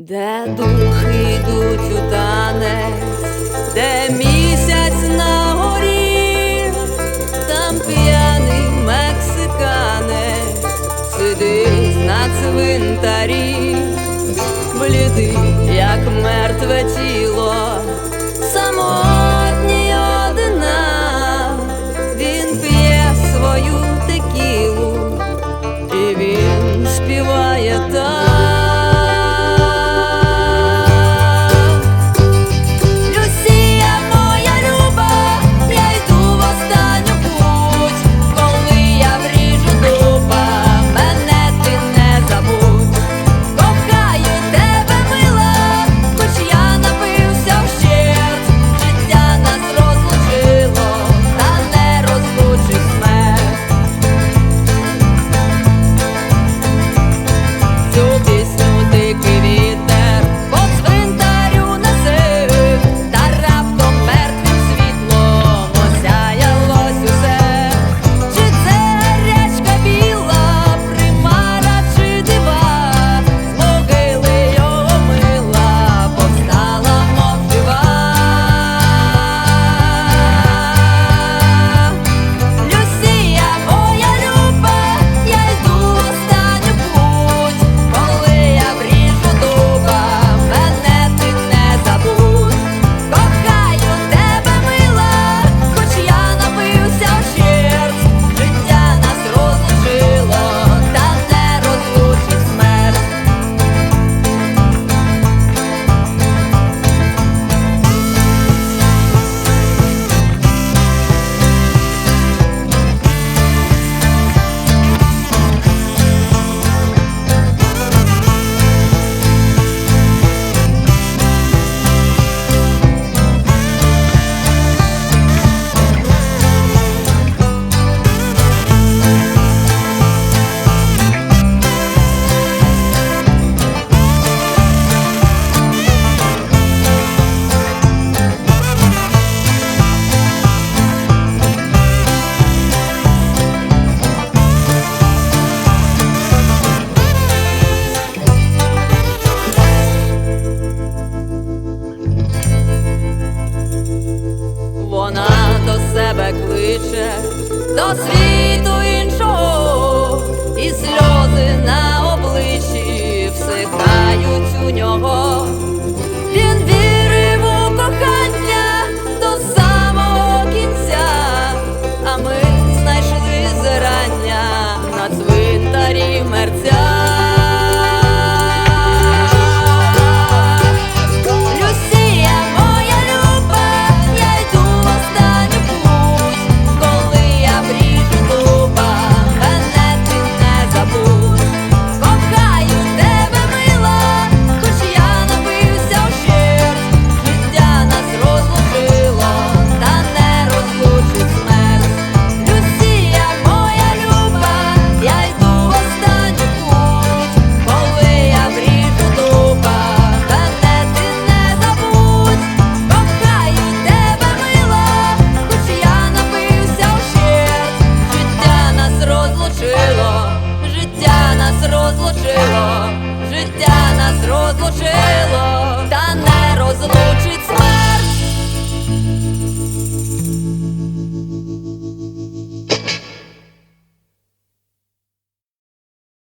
Де духи йдуть у танець, де місяць на горі, там п'яний мексиканець сидить на цвинтарі, блідий, як мертве тіло. само втече до світу іншого і сльози на. розлучило, життя нас розлучило, та не розлучить.